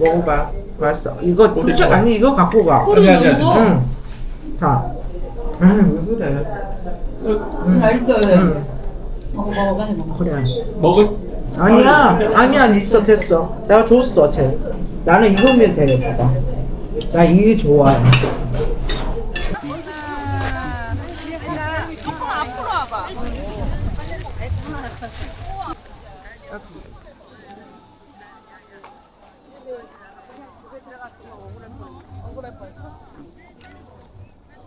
먹어봐. 맛있어. 이거 진짜 아니 이거 갖고 가. 꼬리 아니, 아니, 먹어. 응. 자. 음, 왜 그래? 응. 맛있어요. 응. 먹어 먹어 빨리 먹어. 그래. 먹을 아니야, 아니야, 있어, 됐어. 내가 줬어, 쟤. 나는 이거면 돼, 봐봐. 나 이게 좋아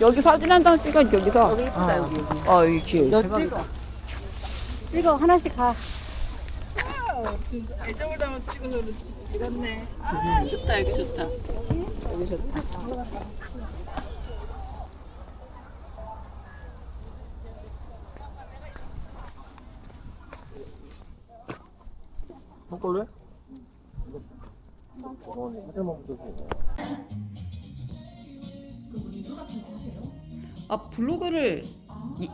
여기 사진 한 장 찍어, 여기서. 여기 예쁘다 여기. 아, 여기 귀여워. 너 찍어. 찍어 하나씩 가. 애정을 담아서 찍어서 찍었네. 아, 좋다, 여기 좋다. 여기 좋다. 먹을래? 아, 블로그를 이-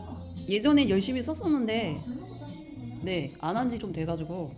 예전에 열심히 썼었는데, 네, 안 한 지 좀 돼가지고.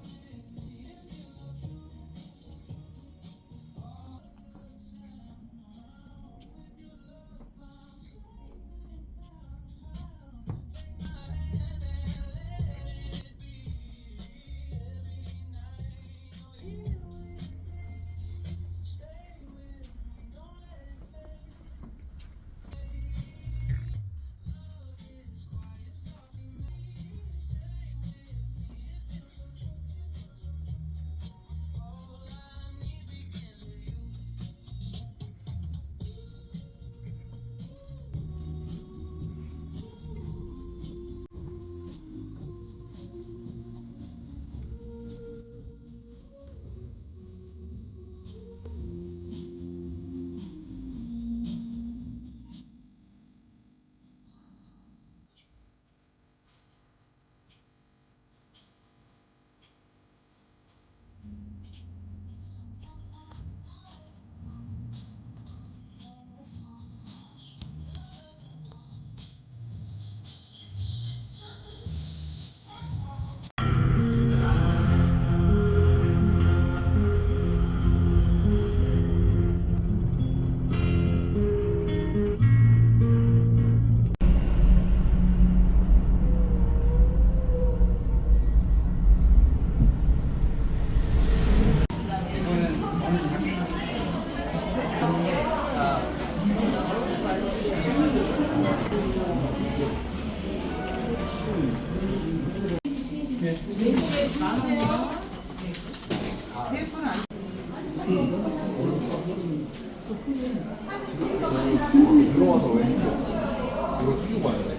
들어와서 왼쪽 이거 쭉 와야 돼.